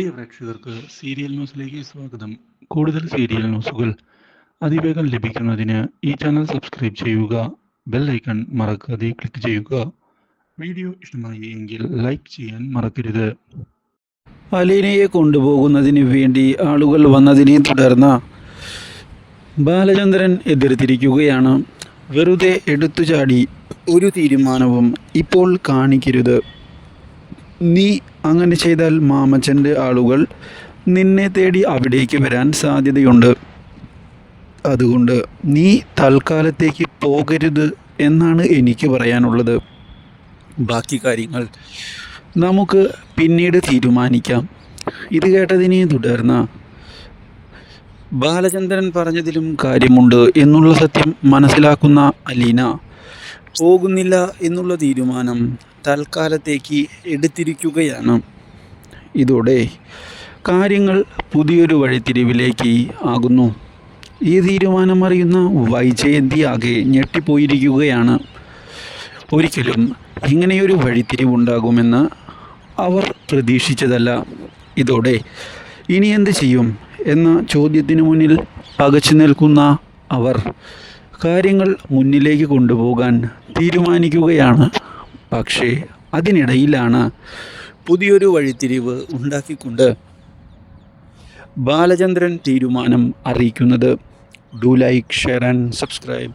പ്രിയ പ്രേക്ഷകർക്ക് സീരിയൽ ന്യൂസിലേക്ക് സ്വാഗതം. കൂടുതൽ സീരിയൽ ന്യൂസുകൾ അതിവേഗം ലഭിക്കുന്നതിന് ഈ ചാനൽ സബ്സ്ക്രൈബ് ചെയ്യുക ബെൽ ഐക്കൺ മറക്കാതെ ക്ലിക്ക് ചെയ്യുക. വീഡിയോ ഇഷ്ടമായി എങ്കിൽ ലൈക്ക് ചെയ്യാൻ മറക്കരുത്. അലീനയെ കൊണ്ടുപോകുന്നതിന് വേണ്ടി ആളുകൾ വന്നതിനെ തുടർന്ന് ബാലചന്ദ്രൻ എതിർത്തിരിക്കുകയാണ്. വെറുതെ എടുത്തുചാടി ഒരു തീരുമാനവും ഇപ്പോൾ കാണിക്കരുത്. നീ അങ്ങനെ ചെയ്താൽ മാമച്ചന്റെ ആളുകൾ നിന്നെ തേടി അവിടേക്ക് വരാൻ സാധ്യതയുണ്ട്. അതുകൊണ്ട് നീ തൽക്കാലത്തേക്ക് പോകരുത് എന്നാണ് എനിക്ക് പറയാനുള്ളത്. ബാക്കി കാര്യങ്ങൾ നമുക്ക് പിന്നീട് തീരുമാനിക്കാം. ഇത് കേട്ടതിനെ തുടർന്ന് ബാലചന്ദ്രൻ പറഞ്ഞതിലും കാര്യമുണ്ട് എന്നുള്ള സത്യം മനസ്സിലാക്കുന്ന അലീന പോകുന്നില്ല എന്നുള്ള തീരുമാനം തൽക്കാലത്തേക്ക് എടുത്തിരിക്കുകയാണ്. ഇതോടെ കാര്യങ്ങൾ പുതിയൊരു വഴിത്തിരിവിലേക്ക് ആകുന്നു. ഈ തീരുമാനം അറിയുന്ന വൈജയന്തി ആകെ ഞെട്ടിപ്പോയിരിക്കുകയാണ്. ഒരിക്കലും ഇങ്ങനെയൊരു വഴിത്തിരിവുണ്ടാകുമെന്ന് അവർ പ്രതീക്ഷിച്ചതല്ല. ഇതോടെ ഇനി എന്ത് ചെയ്യും എന്ന ചോദ്യത്തിന് മുന്നിൽ പകച്ചു നിൽക്കുന്ന അവർ കാര്യങ്ങൾ മുന്നിലേക്ക് കൊണ്ടുപോകാൻ തീരുമാനിക്കുകയാണ്. പക്ഷേ അതിനിടയിലാണ് പുതിയൊരു വഴിത്തിരിവ് ഉണ്ടാക്കിക്കൊണ്ട് ബാലചന്ദ്രൻ തീരുമാനം അറിയിക്കുന്നത്. Do like share and subscribe